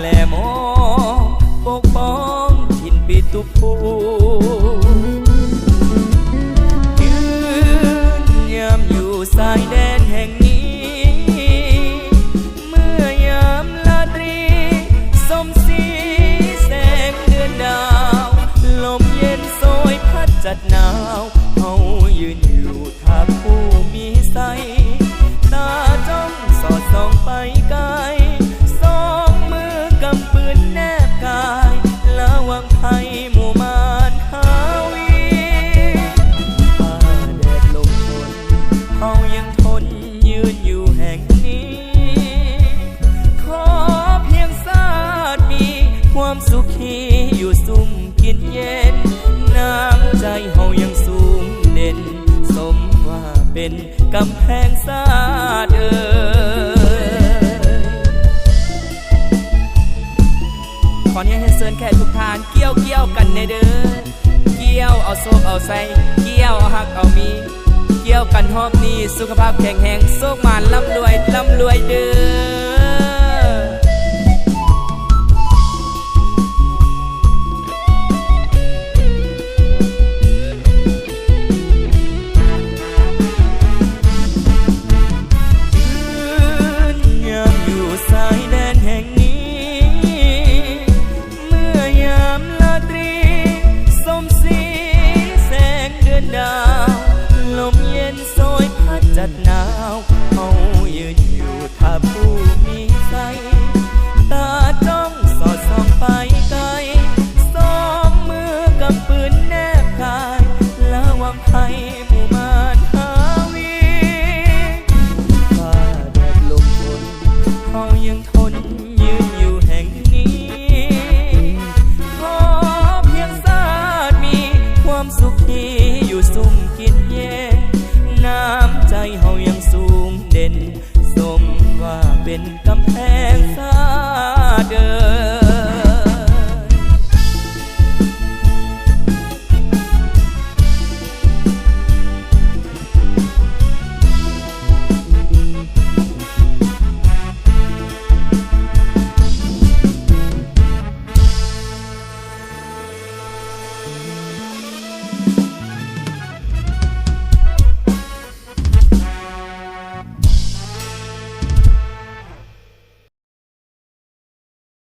แลโมปกป้องถิ่นปิตุภู มสุขีอยู่ซุ่มกินเย็น น้ำใจเฮายังสูงเด่น สมว่าเป็นกำแพงซาดเอ่ยขอนนี้เฮ็ดเซินแค่ทุกทานเกี่ยวเกี่ยวกันในเดิอเกี่ยวเอาโซกเอาใส่เกี่ยวเอาหักเอามีเกี่ยวกันหอบนี้สุขภาพแข็งแรงโซกมานล่ำรวยล่ำรวยเดิอ